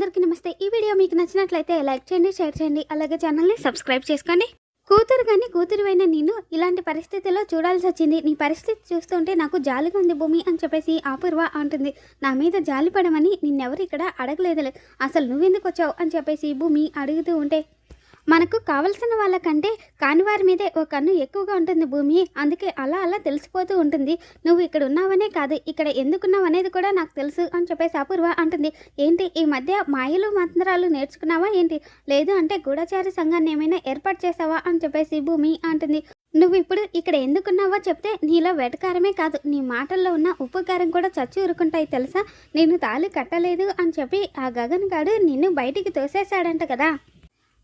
అందరికీ నమస్తే. ఈ వీడియో మీకు నచ్చినట్లయితే లైక్ చేయండి షేర్ చేయండి అలాగే ఛానల్ని సబ్స్క్రైబ్ చేసుకోండి. కూతురు కానీ కూతురువైన నేను ఇలాంటి పరిస్థితిలో చూడాల్సి వచ్చింది. నీ పరిస్థితి చూస్తుంటే నాకు జాలిగా ఉంది భూమి అని చెప్పేసి అపూర్వ అంటుంది. నా మీద జాలి పడమని నిన్నెవరు ఇక్కడ అడగలేదులే. అసలు నువ్వెందుకు వచ్చావు అని చెప్పేసి భూమి అడుగుతూ ఉంటే మనకు కావలసిన వాళ్ళకంటే కాని వారి మీదే ఓ కన్ను ఎక్కువగా ఉంటుంది భూమి. అందుకే అలా అలా తెలిసిపోతూ ఉంటుంది. నువ్వు ఇక్కడ ఉన్నావనే కాదు ఇక్కడ ఎందుకున్నావు అనేది కూడా నాకు తెలుసు అని చెప్పేసి అపూర్వ అంటుంది. ఏంటి ఈ మధ్య మాయలు మంత్రాలు నేర్చుకున్నావా ఏంటి? లేదు అంటే గూఢచారి సంఘాన్ని ఏమైనా ఏర్పాటు చేసావా అని చెప్పేసి భూమి అంటుంది. నువ్వు ఇప్పుడు ఇక్కడ ఎందుకున్నావో చెప్తే నీలో వెటకారమే కాదు నీ మాటల్లో ఉన్న ఉప్పు కారం కూడా చచ్చి ఊరుకుంటాయి తెలుసా? నేను తాళి కట్టలేదు అని చెప్పి ఆ గగన్ గాడు నిన్ను బయటికి తోసేశాడంట కదా.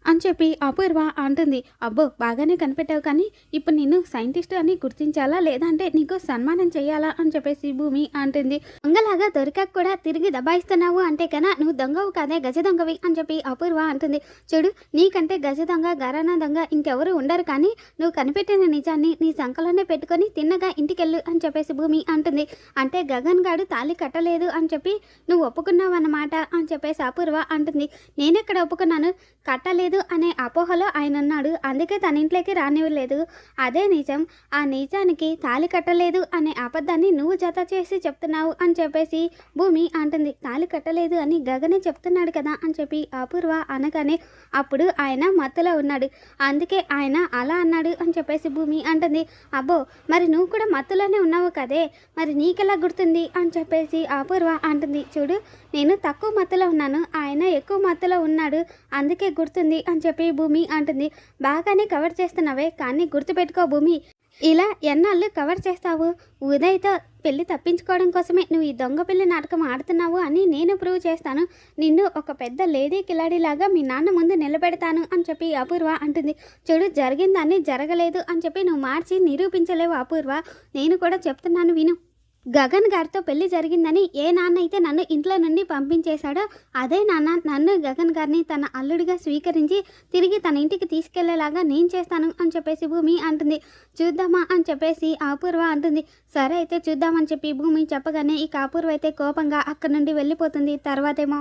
అని చెప్పి అపూర్వ అంటుంది. అబ్బో బాగానే కనిపెట్టావు కానీ ఇప్పుడు నిన్ను సైంటిస్ట్ అని గుర్తించాలా? లేదంటే నీకు సన్మానం చేయాలా? అని చెప్పేసి భూమి అంటుంది. దొంగలాగా దొరికాక కూడా తిరిగి దబాయిస్తున్నావు అంటే కన్నా నువ్వు దొంగవు కాదే గజ దొంగవి అని చెప్పి అపూర్వ అంటుంది. చూడు నీకంటే గజ దొంగ గరానా దొంగ ఇంకెవరు ఉండరు కానీ నువ్వు కనిపెట్టిన నిజాన్ని నీ సంకలోనే పెట్టుకొని తిన్నగా ఇంటికెళ్ళు అని చెప్పేసి భూమి అంటుంది. అంటే గగన్ గాడు తాళి కట్టలేదు అని చెప్పి నువ్వు ఒప్పుకున్నావు అన్నమాట అని చెప్పేసి అపూర్వ అంటుంది. నేనెక్కడ ఒప్పుకున్నాను? కట్టలేదు అనే అపోహలో ఆయన ఉన్నాడు అందుకే తన ఇంట్లోకి రానివ్వలేదు. అదే నిజం. ఆ నిజానికి తాళి కట్టలేదు అనే అబద్ధాన్ని నువ్వు జత చేసి చెప్తున్నావు అని చెప్పేసి భూమి అంటుంది. తాళి కట్టలేదు అని గగనే చెప్తున్నాడు కదా అని చెప్పి అపూర్వ అనగానే అప్పుడు ఆయన మత్తులో ఉన్నాడు. అందుకే ఆయన అలా అన్నాడు అని చెప్పేసి భూమి అంటుంది. అబ్బో మరి నువ్వు కూడా మత్తులోనే ఉన్నావు కదే. మరి నీకెలా గుర్తుంది అని చెప్పేసి అపూర్వ అంటుంది. చూడు నేను తక్కువ మత్తులో ఉన్నాను. ఆయన ఎక్కువ మత్తులో ఉన్నాడు. అందుకే గుర్తుంది. అని చెప్పి భూమి అంటుంది. బాగానే కవర్ చేస్తున్నావే కానీ గుర్తుపెట్టుకో భూమి. ఇలా ఎన్నాళ్ళు కవర్ చేస్తావు? ఉదయ్తో పెళ్ళి తప్పించుకోవడం కోసమే నువ్వు ఈ దొంగ పెళ్ళి నాటకం ఆడుతున్నావు అని నేను ప్రూవ్ చేస్తాను. నిన్ను ఒక పెద్ద లేడీ కిలాడిలాగా మీ నాన్న ముందు నిలబెడతాను అని చెప్పి అపూర్వ అంటుంది. చూడు జరిగిందాన్ని జరగలేదు అని చెప్పి నువ్వు మార్చి నిరూపించలేవు అపూర్వ. నేను కూడా చెప్తున్నాను విను. గగన్ గారితో పెళ్ళి జరిగిందని ఏ నాన్న అయితే నన్ను ఇంట్లో నుండి పంపించేశాడో అదే నాన్న నన్ను గగన్ గారిని తన అల్లుడిగా స్వీకరించి తిరిగి తన ఇంటికి తీసుకెళ్ళేలాగా నేను చేస్తాను అని చెప్పేసి భూమి అంటుంది. చూద్దామా అని చెప్పేసి అపూర్వ అంటుంది. సరే అయితే చూద్దామని చెప్పి భూమి చెప్పగానే ఇక అపూర్వ అయితే కోపంగా అక్కడి నుండి వెళ్ళిపోతుంది. తర్వాతేమో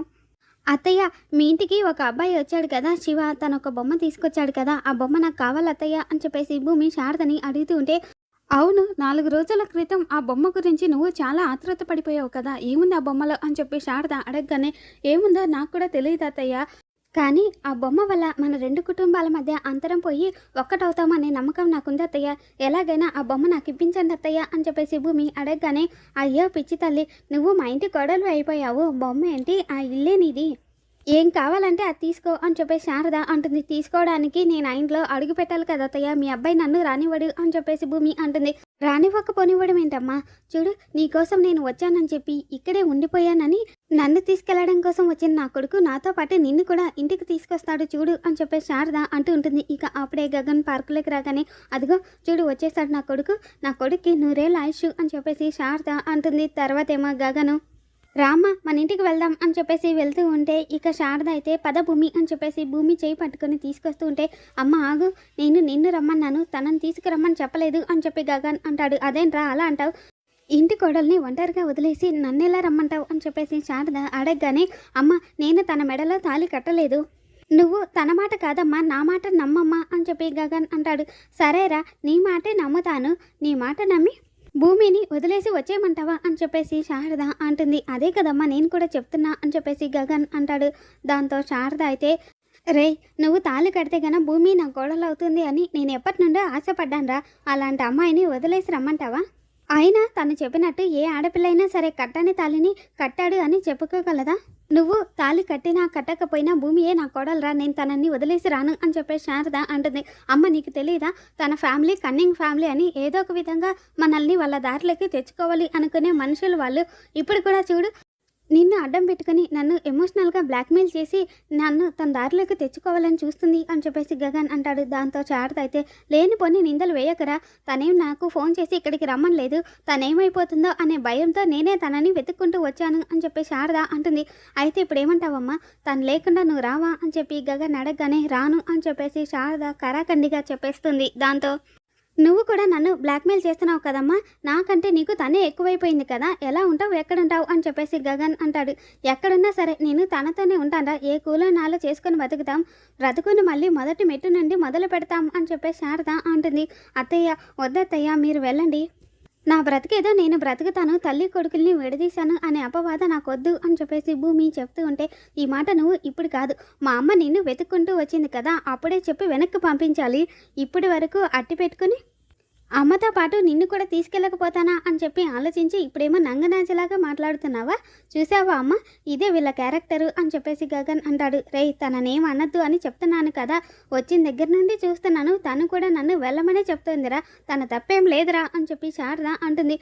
అత్తయ్య మీ ఇంటికి ఒక అబ్బాయి వచ్చాడు కదా శివ తను ఒక బొమ్మ తీసుకొచ్చాడు కదా ఆ బొమ్మ నాకు కావాలి అత్తయ్య అని చెప్పేసి భూమి శారదని అడుగుతూ ఉంటే అవును నాలుగు రోజుల క్రితం ఆ బొమ్మ గురించి నువ్వు చాలా ఆతృత పడిపోయావు కదా. ఏముంది ఆ బొమ్మలో అని చెప్పి శారద అడగగానే ఏముందో నాకు కూడా తెలియదు అత్తయ్య. కానీ ఆ బొమ్మ వల్ల మన రెండు కుటుంబాల మధ్య అంతరం పోయి ఒక్కటవుతామనే నమ్మకం నాకుంది అత్తయ్య. ఎలాగైనా ఆ బొమ్మ నాకు ఇప్పించండి అత్తయ్య అని చెప్పేసి భూమి అడగగానే అయ్యో పిచ్చి తల్లి నువ్వు మా ఇంటి కొడలు అయిపోయావు బొమ్మ ఏంటి? ఆ ఇల్లే నీది. ఏం కావాలంటే అది తీసుకో అని చెప్పేసి శారద అంటుంది. తీసుకోవడానికి నేను ఆ ఇంట్లో అడుగు పెట్టాలి కదా అత్తయ్య. మీ అబ్బాయి నన్ను రానివ్వడు అని చెప్పేసి భూమి అంటుంది. రానివ్వక పోనివ్వడం ఏంటమ్మా? చూడు నీకోసం నేను వచ్చానని చెప్పి ఇక్కడే ఉండిపోయానని నన్ను తీసుకెళ్ళడం కోసం వచ్చిన నా కొడుకు నాతో పాటు నిన్ను కూడా ఇంటికి తీసుకొస్తాడు చూడు అని చెప్పేసి శారద అంటూ ఉంటుంది. ఇక అప్పుడే గగన్ పార్కులోకి రాగానే అదిగో చూడు వచ్చేస్తాడు నా కొడుకు. నా కొడుక్కి నూరేళ్ళ ఆయుష్ అని చెప్పేసి శారద అంటుంది. తర్వాతేమో గగను రామ్మ మన ఇంటికి వెళ్దాం అని చెప్పేసి వెళ్తూ ఉంటే ఇక శారద అయితే పద భూమి అని చెప్పేసి భూమి చేయి పట్టుకొని తీసుకొస్తూ ఉంటే అమ్మ ఆగు నేను నిన్ను రమ్మన్నాను తనని తీసుకురమ్మని చెప్పలేదు అని చెప్పి గగన్ అంటాడు. అదేంట్రా అలా అంటావు? ఇంటి కోడల్ని ఒంటరిగా వదిలేసి నన్నెలా రమ్మంటావు? అని చెప్పేసి శారద అడగగానే అమ్మ నేను తన మెడలో తాళి కట్టలేదు. నువ్వు తన మాట కాదమ్మా నా మాట నమ్మమ్మా అని చెప్పి గగన్ అంటాడు. సరేరా నీ మాటే నమ్ముతాను. నీ మాట నమ్మి భూమిని వదిలేసి వచ్చేయమంటావా అని చెప్పేసి శారద అంటుంది. అదే కదమ్మా నేను కూడా చెప్తున్నా అని చెప్పేసి గగన్ అంటాడు. దాంతో శారద అయితే రే నువ్వు తాళి కడితే గన భూమి నా గోడలు అవుతుంది అని నేను ఎప్పటి నుండో ఆశపడ్డానురా. అలాంటి అమ్మాయిని వదిలేసి రమ్మంటావా? అయినా తను చెప్పినట్టు ఏ ఆడపిల్లైనా సరే కట్టని తాళిని కట్టాడు అని చెప్పుకోగలదా? నువ్వు తాళి కట్టినా కట్టకపోయినా భూమియే నా కోడలరా నేను తనని వదిలేసి రాను అని చెప్పే శారద అంటుంది. అమ్మ నీకు తెలియదా తన ఫ్యామిలీ కన్నింగ్ ఫ్యామిలీ అని ఏదో ఒక విధంగా మనల్ని వాళ్ళ దారిలోకి తెచ్చుకోవాలి అనుకునే మనుషులు వాళ్ళు. ఇప్పుడు కూడా చూడు నిన్ను అడ్డం పెట్టుకుని నన్ను ఎమోషనల్గా బ్లాక్మెయిల్ చేసి నన్ను తన దారిలోకి తెచ్చుకోవాలని చూస్తుంది అని చెప్పేసి గగన్ అంటాడు. దాంతో చాడత అయితే లేనిపోని నిందలు వేయకరా. తనేం నాకు ఫోన్ చేసి ఇక్కడికి రమ్మని లేదు. తనేమైపోతుందో అనే భయంతో నేనే తనని వెతుక్కుంటూ వచ్చాను అని చెప్పి శారద అంటుంది. అయితే ఇప్పుడు ఏమంటావమ్మా తను లేకుండా నువ్వు రావా? అని చెప్పి గగన్ అడగగానే రాను అని చెప్పేసి శారద కరాఖండిగా చెప్పేస్తుంది. దాంతో నువ్వు కూడా నన్ను బ్లాక్మెయిల్ చేస్తున్నావు కదమ్మా. నాకంటే నీకు తనే ఎక్కువైపోయింది కదా. ఎలా ఉంటావు? ఎక్కడుంటావు? అని చెప్పేసి గగన్ అంటాడు. ఎక్కడున్నా సరే నేను తనతోనే ఉంటాడా ఏ కూలో నాలో చేసుకొని బతుకుతాం. బ్రతుకుని మళ్ళీ మొదటి మెట్టు నుండి మొదలు పెడతాం అని చెప్పేసి శారద అంటుంది. అత్తయ్య వద్దత్తయ్య మీరు వెళ్ళండి. నా బ్రతికేదో నేను బ్రతుకుతాను తల్లి కొడుకుల్ని విడదీశాను అనే అపవాద నాకొద్దు అని చెప్పేసి భూమి చెప్తూ ఉంటే ఈ మాట నువ్వు ఇప్పుడు కాదు. మా అమ్మ నిన్ను వెతుక్కుంటూ వచ్చింది కదా అప్పుడే చెప్పి వెనక్కి పంపించాలి. ఇప్పటి వరకు అట్టి పెట్టుకుని అమ్మతో పాటు నిన్ను కూడా తీసుకెళ్ళకపోతానా అని చెప్పి ఆలోచించి ఇప్పుడేమో నంగనాజలాగా మాట్లాడుతున్నావా? చూసావా అమ్మ? ఇదే వీళ్ళ క్యారెక్టరు అని చెప్పేసి గగన్ అంటాడు. రేయ్ తననేం అనద్దు అని చెప్తున్నాను కదా. వచ్చిన దగ్గర నుండి చూస్తున్నాను. తను కూడా నన్ను వెళ్ళమనే చెప్తోందిరా. తన తప్పేం లేదురా అని చెప్పి శారద అంటుంది.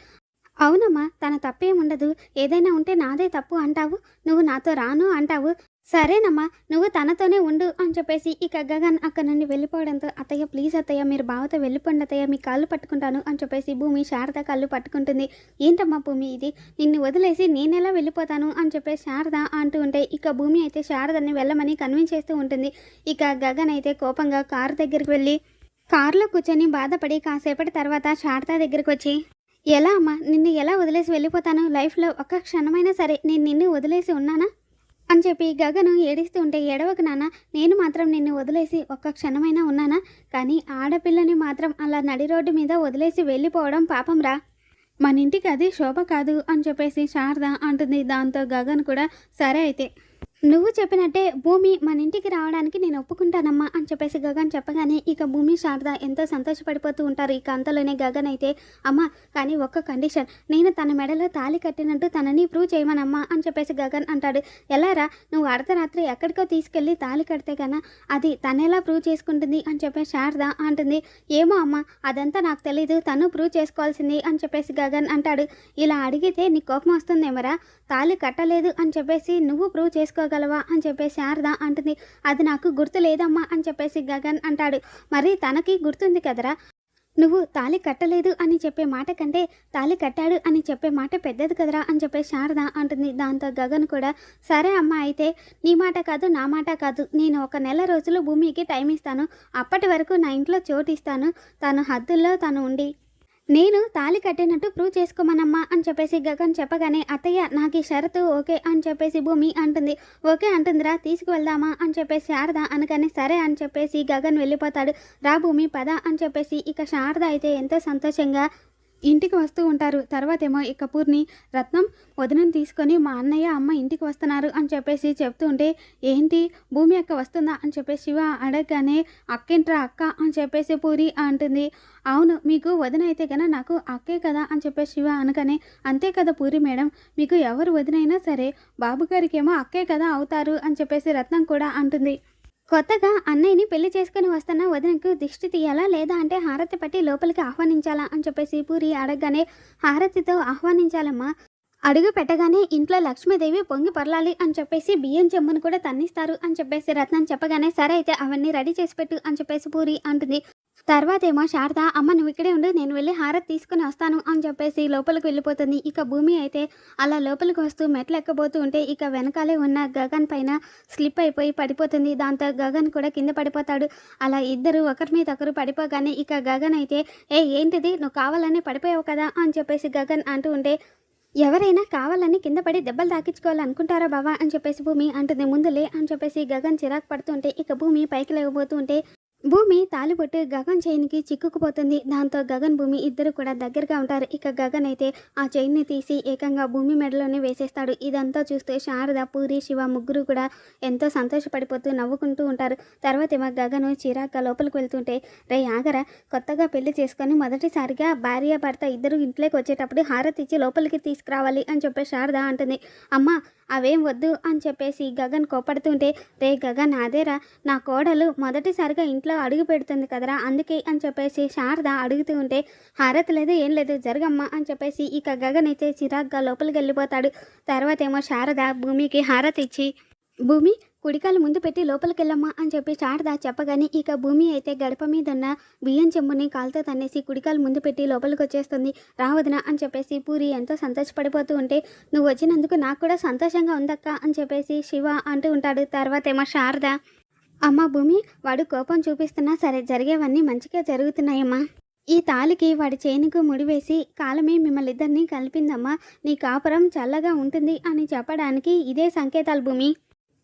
అవునమ్మా తన తప్పేం ఉండదు. ఏదైనా ఉంటే నాదే తప్పు అంటావు. నువ్వు నాతో రాను అంటావు. సరేనమ్మా నువ్వు తనతోనే ఉండు అని చెప్పేసి ఇక గగన్ అక్కడ నుండి వెళ్ళిపోవడంతో అత్తయ్య ప్లీజ్ అత్తయ్య మీరు బావతో వెళ్ళిపోండి అత్తయ్య మీ కాళ్ళు పట్టుకుంటాను అని చెప్పేసి భూమి శారద కళ్ళు పట్టుకుంటుంది. ఏంటమ్మా భూమి ఇది? నిన్ను వదిలేసి నేనెలా వెళ్ళిపోతాను? అని చెప్పేసి శారద అంటూ ఉంటే ఇక భూమి అయితే శారదని వెళ్ళమని కన్విన్స్ చేస్తూ ఉంటుంది. ఇక గగన్ అయితే కోపంగా కారు దగ్గరికి వెళ్ళి కారులో కూర్చొని బాధపడి కాసేపటి తర్వాత శారద దగ్గరికి వచ్చి ఎలా అమ్మా నిన్ను ఎలా వదిలేసి వెళ్ళిపోతాను? లైఫ్లో ఒక్క క్షణమైనా సరే నేను నిన్ను వదిలేసి ఉన్నానా? అని చెప్పి గగను ఏడిస్తూ ఉంటే ఏడవక నాన్న నేను మాత్రం నిన్ను వదిలేసి ఒక్క క్షణమైనా ఉన్నానా? కానీ ఆడపిల్లని మాత్రం అలా నడి రోడ్డు మీద వదిలేసి వెళ్ళిపోవడం పాపంరా మన ఇంటికి అది శోభ కాదు అని చెప్పేసి శారద అంటుంది. దాంతో గగన్ కూడా సరే అయితే నువ్వు చెప్పినట్టే భూమి మన ఇంటికి రావడానికి నేను ఒప్పుకుంటానమ్మా అని చెప్పేసి గగన్ చెప్పగానే ఇక భూమి శారద ఎంతో సంతోషపడిపోతూ ఉంటారు. ఇక అంతలోనే గగన్ అయితే అమ్మ కానీ ఒక్క కండిషన్. నేను తన మెడలో తాళి కట్టినట్టు తనని ప్రూవ్ చేయమనమ్మా అని చెప్పేసి గగన్ అంటాడు. ఎలారా నువ్వు అర్ధరాత్రి ఎక్కడికో తీసుకెళ్ళి తాళి కడితే కన్నా అది తనెలా ప్రూవ్ చేసుకుంటుంది? అని చెప్పేసి శారద అంటుంది. ఏమో అమ్మ అదంతా నాకు తెలీదు. తను ప్రూవ్ చేసుకోవాల్సింది అని చెప్పేసి గగన్ అంటాడు. ఇలా అడిగితే నీ కోపం వస్తుందేమరా? తాళి కట్టలేదు అని చెప్పేసి నువ్వు ప్రూవ్ చేసుకో చేసుకోగలవా అని చెప్పేసి శారద అంటుంది. అది నాకు గుర్తు లేదమ్మా అని చెప్పేసి గగన్ అంటాడు. మరి తనకి గుర్తుంది కదరా? నువ్వు తాళి కట్టలేదు అని చెప్పే మాట కంటే తాళి కట్టాడు అని చెప్పే మాట పెద్దది కదరా అని చెప్పే శారద అంటుంది. దాంతో గగన్ కూడా సరే అమ్మ అయితే నీ మాట కాదు నా మాట కాదు. నేను ఒక నెల రోజులు భూమికి టైం ఇస్తాను. అప్పటి వరకు నా ఇంట్లో చోటు ఇస్తాను. తను హద్దుల్లో తను ఉండి నేను తాళి కట్టినట్టు ప్రూవ్ చేసుకోమనమ్మా అని చెప్పేసి గగన్ చెప్పగానే అత్తయ్య నాకు ఈ షరతు ఓకే అని చెప్పేసి భూమి అంటుంది. ఓకే అంటుందిరా తీసుకువెళ్దామా అని చెప్పేసి శారద అనగానే సరే అని చెప్పేసి గగన్ వెళ్ళిపోతాడు. రా భూమి పద అని చెప్పేసి ఇక శారద అయితే ఎంతో సంతోషంగా ఇంటికి వస్తూ ఉంటారు. తర్వాత ఏమో ఇక పూర్ణి రత్నం వదినని తీసుకొని మా అన్నయ్య అమ్మ ఇంటికి వస్తున్నారు అని చెప్పేసి చెప్తూ ఉంటే ఏంటి? భూమి అక్క వస్తుందా? అని చెప్పేసి శివ అడగగానే అక్కేంట్రా అక్క? అని చెప్పేసి పూరి అంటుంది. అవును మీకు వదిన అయితే కన్నా నాకు అక్కే కదా? అని చెప్పేసి శివ అనగానే అంతే కదా పూరి మేడం మీకు ఎవరు వదినైనా సరే బాబు గారికి ఏమో అక్కే కదా అవుతారు అని చెప్పేసి రత్నం కూడా అంటుంది. కొత్తగా అన్నయ్యని పెళ్ళి చేసుకుని వస్తున్న వదినకు దిష్టి తీయాలా లేదా అంటే హారతి పట్టి లోపలికి ఆహ్వానించాలా అని చెప్పేసి పూరి అడగగానే హారతితో ఆహ్వానించాలమ్మా. అడుగు పెట్టగానే ఇంట్లో లక్ష్మీదేవి పొంగి పొరలాలి అని చెప్పేసి బియ్యం చెమ్మును కూడా తన్నిస్తారు అని చెప్పేసి రత్నం చెప్పగానే సరే అయితే అవన్నీ రెడీ చేసి పెట్టు అని చెప్పేసి పూరి అంటుంది. తర్వాత ఏమో శారద అమ్మ నువ్వు ఇక్కడే ఉండు నేను వెళ్ళి హారతి తీసుకుని వస్తాను అని చెప్పేసి లోపలికి వెళ్ళిపోతుంది. ఇక భూమి అయితే అలా లోపలికి వస్తూ మెట్లు ఎక్కబోతూ ఉంటే ఇక వెనకాలే ఉన్న గగన్ పైన స్లిప్ అయిపోయి పడిపోతుంది. దాంతో గగన్ కూడా కింద పడిపోతాడు. అలా ఇద్దరు ఒకరి మీద ఒకరు పడిపోగానే ఇక గగన్ అయితే ఏ ఏంటిది? నువ్వు కావాలని పడిపోయావు కదా అని చెప్పేసి గగన్ అంటూ ఉంటే ఎవరైనా కావాలని కింద పడి దెబ్బలు తాకించుకోవాలనుకుంటారా బావా? అని చెప్పేసి భూమి అంటుంది. ముందులే అని చెప్పేసి గగన్ చిరాకు పడుతుంటే ఇక భూమి పైకి లేకపోతూ ఉంటే భూమి తాలిబొట్టు గగన్ చైన్కి చిక్కుకుపోతుంది. దాంతో గగన్ భూమి ఇద్దరు కూడా దగ్గరగా ఉంటారు. ఇక గగన్ అయితే ఆ చైన్ని తీసి ఏకంగా భూమి మెడలోనే వేసేస్తాడు. ఇదంతా చూస్తే శారద పూరి శివ ముగ్గురు కూడా ఎంతో సంతోషపడిపోతూ నవ్వుకుంటూ ఉంటారు. తర్వాత ఏమో గగను చిరాక లోపలికి వెళ్తుంటే రే ఆగరా కొత్తగా పెళ్ళి చేసుకొని మొదటిసారిగా భార్య భర్త ఇద్దరు ఇంట్లోకి వచ్చేటప్పుడు హారతి ఇచ్చి లోపలికి తీసుకురావాలి అని చెప్పే శారద అంటుంది. అమ్మ అవేం వద్దు అని చెప్పేసి గగన్ కోపడుతుంటే రే గగన్ అదేరా నా కోడలు మొదటిసారిగా ఇంట్లో అడుగు పెడుతుంది కదరా అందుకే అని చెప్పేసి శారద అడుగుతూ ఉంటే హారతి లేదు ఏం లేదు జరగమ్మా అని చెప్పేసి ఇక గగన్ అయితే చిరాగ్గా లోపలికి వెళ్ళిపోతాడు. తర్వాత ఏమో శారద భూమికి హారతి ఇచ్చి భూమి కుడికాలు ముందు పెట్టి లోపలికి వెళ్ళమ్మా అని చెప్పి శారద చెప్పగానే ఇక భూమి అయితే గడప మీద ఉన్న బియ్యం చెంబుని కాలుతో తన్నేసి కుడికాలు ముందు పెట్టి లోపలికి వచ్చేస్తుంది రావదునా అని చెప్పేసి పూరి ఎంతో సంతోషపడిపోతూ ఉంటే నువ్వు వచ్చినందుకు నాకు కూడా సంతోషంగా ఉందక్క అని చెప్పేసి శివ అంటూ ఉంటాడు. తర్వాత ఏమో శారద అమ్మ భూమి వాడు కోపం చూపిస్తున్నా సరే జరిగేవన్నీ మంచిగా జరుగుతున్నాయమ్మా. ఈ తాలికి వాడి చేనుకు ముడివేసి కాలమే మిమ్మల్ని ఇద్దరిని కలిపిందమ్మా. నీ కాపురం చల్లగా ఉంటుంది అని చెప్పడానికి ఇదే సంకేతాలు భూమి.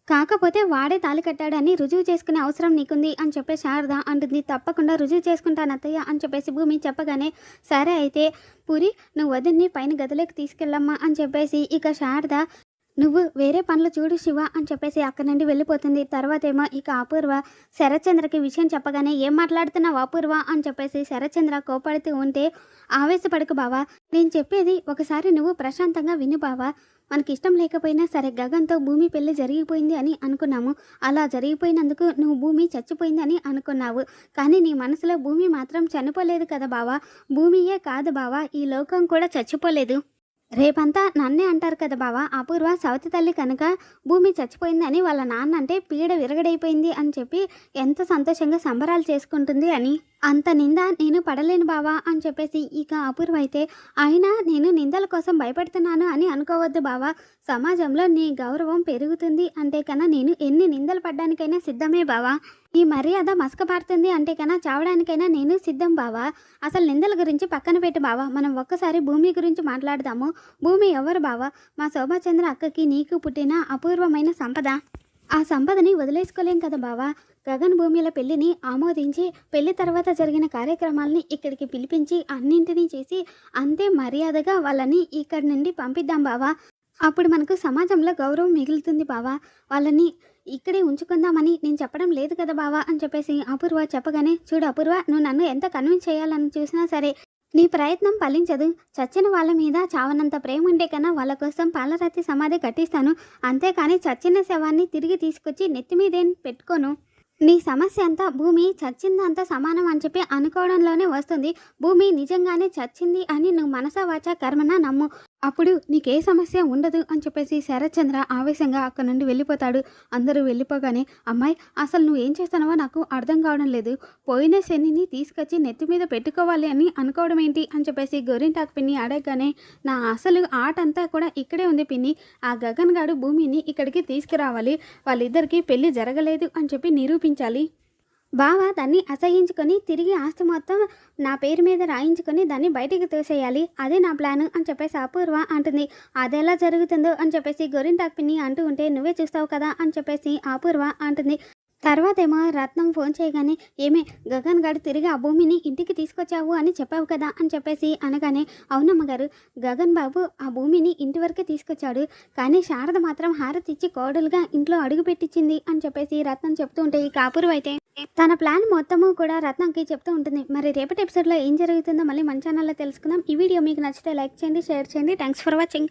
కాకపోతే వాడే తాలి కట్టాడని రుజువు చేసుకునే అవసరం నీకుంది అని చెప్పే శారద అంటుంది. తప్పకుండా రుజువు చేసుకుంటాను అత్తయ్య అని చెప్పేసి భూమి చెప్పగానే సరే అయితే పూరి నువ్వు వదిన్ని పైన గదిలోకి తీసుకెళ్ళమ్మా అని చెప్పేసి ఇక శారద నువ్వు వేరే పనులు చూడు శివ అని చెప్పేసి అక్కడి నుండి వెళ్ళిపోతుంది. తర్వాత ఏమో ఇక అపూర్వ శరత్చంద్రకి విషయం చెప్పగానే ఏం మాట్లాడుతున్నావు అపూర్వ? అని చెప్పేసి శరత్చంద్ర కోపడుతూ ఉంటే ఆవేశపడకు బావా. నేను చెప్పేది ఒకసారి నువ్వు ప్రశాంతంగా విను బావా. మనకి ఇష్టం లేకపోయినా సరే గగన్తో భూమి పెళ్ళి జరిగిపోయింది అని అనుకున్నాము. అలా జరిగిపోయినందుకు నువ్వు భూమి చచ్చిపోయింది అని అనుకున్నావు. కానీ నీ మనసులో భూమి మాత్రం చనిపోలేదు కదా బావా. భూమియే కాదు బావా. ఈ లోకం కూడా చచ్చిపోలేదు. రేపంతా నన్నే అంటారు కదా బావా. అపూర్వ సవతి తల్లి కనుక భూమి చచ్చిపోయిందని వాళ్ళ నాన్న అంటే పీడ విరగడైపోయింది అని చెప్పి ఎంత సంతోషంగా సంబరాలు చేసుకుంటుంది అని. అంత నింద నేను పడలేను బావా అని చెప్పేసి ఇక అపూర్వ అయితే అయినా నేను నింద కోసం భయపడుతున్నాను అని అనుకోవద్దు బావా. సమాజంలో నీ గౌరవం పెరుగుతుంది అంటే కన్నా నేను ఎన్ని నిందలు పడ్డానికైనా సిద్ధమే బావా. ఈ మర్యాద మసకబారుతుంది అంటే కన్నా చావడానికైనా నేను సిద్ధం బావా. అసలు నిందల గురించి పక్కన పెట్టు బావా. మనం ఒక్కసారి భూమి గురించి మాట్లాడదాము. భూమి ఎవరు బావా? మా శోభాచంద్ర అక్కకి నీకు పుట్టిన అపూర్వమైన సంపద. ఆ సంపదని వదిలేసుకోలేం కదా బావా. గగన్ భూమిల పెళ్ళిని ఆమోదించి పెళ్ళి తర్వాత జరిగిన కార్యక్రమాలని ఇక్కడికి పిలిపించి అన్నింటినీ చేసి అంతే మర్యాదగా వాళ్ళని ఇక్కడి నుండి పంపిద్దాం బావా. అప్పుడు మనకు సమాజంలో గౌరవం మిగులుతుంది బావా. వాళ్ళని ఇక్కడే ఉంచుకుందామని నేను చెప్పడం లేదు కదా బావా అని చెప్పేసి అపూర్వ చెప్పగానే చూడు అపూర్వ నువ్వు నన్ను ఎంత కన్విన్స్ చేయాలని చూసినా సరే నీ ప్రయత్నం ఫలించదు. చచ్చిన వాళ్ళ మీద చావనంత ప్రేమ ఉండే కన్నా వాళ్ళ కోసం పాలరాతి సమాధి కట్టిస్తాను. అంతేకాని చచ్చిన శవాన్ని తిరిగి తీసుకొచ్చి నెత్తి మీదేం పెట్టుకోను. నీ సమస్య అంతా భూమి చచ్చిందంతా సమానం అని చెప్పి అనుకోవడంలోనే వస్తుంది. భూమి నిజంగానే చచ్చింది అని నువ్వు మనసా వాచా కర్మన నమ్ము. అప్పుడు నీకే సమస్య ఉండదు అని చెప్పేసి శరత్చంద్ర ఆవేశంగా అక్కడ నుండి వెళ్ళిపోతాడు. అందరూ వెళ్ళిపోగానే అమ్మాయి అసలు నువ్వు ఏం చేస్తానవో నాకు అర్థం కావడం లేదు. పోయిన శనిని తీసుకొచ్చి నెత్తి మీద పెట్టుకోవాలి అని అనుకోవడం ఏంటి? అని చెప్పేసి గోరింటాకు పిన్ని అడగగానే నా అసలు ఆట అంతా కూడా ఇక్కడే ఉంది పిన్ని. ఆ గగన్ గాడు భూమిని ఇక్కడికి తీసుకురావాలి. వాళ్ళిద్దరికీ పెళ్ళి జరగలేదు అని చెప్పి నిరూపించాలి. బావ దాన్ని అసహించుకొని తిరిగి ఆస్తి మొత్తం నా పేరు మీద రాయించుకొని దాన్ని బయటికి తోసేయాలి. అదే నా ప్లాన్ అని చెప్పేసి అపూర్వ అంటుంది. అదెలా జరుగుతుందో అని చెప్పేసి గొరింటాక్ పిన్ని అంటూ ఉంటే నువ్వే చూస్తావు కదా అని చెప్పేసి అపూర్వ అంటుంది. తర్వాత ఏమో రత్నం ఫోన్ చేయగానే ఏమే గగన్ గారు తిరిగి ఆ భూమిని ఇంటికి తీసుకొచ్చావు అని చెప్పావు కదా అని చెప్పేసి అనగానే అవునమ్మ గారు గగన్ బాబు ఆ భూమిని ఇంటి వరకే తీసుకొచ్చాడు. కానీ శారద మాత్రం హారతి ఇచ్చి కోడలుగా ఇంట్లో అడుగు పెట్టించింది అని చెప్పేసి రత్నం చెప్తూ ఉంటే ఈ కాపురు అయితే? తన ప్లాన్ మొత్తము కూడా రత్నంకి చెప్తూ ఉంటుంది. మరి రేపటి ఎపిసోడ్లో ఏం జరుగుతుందో మళ్ళీ మన ఛానల్లో తెలుసుకుందాం. ఈ వీడియో మీకు నచ్చితే లైక్ చేయండి షేర్ చేయండి. Thanks for watching.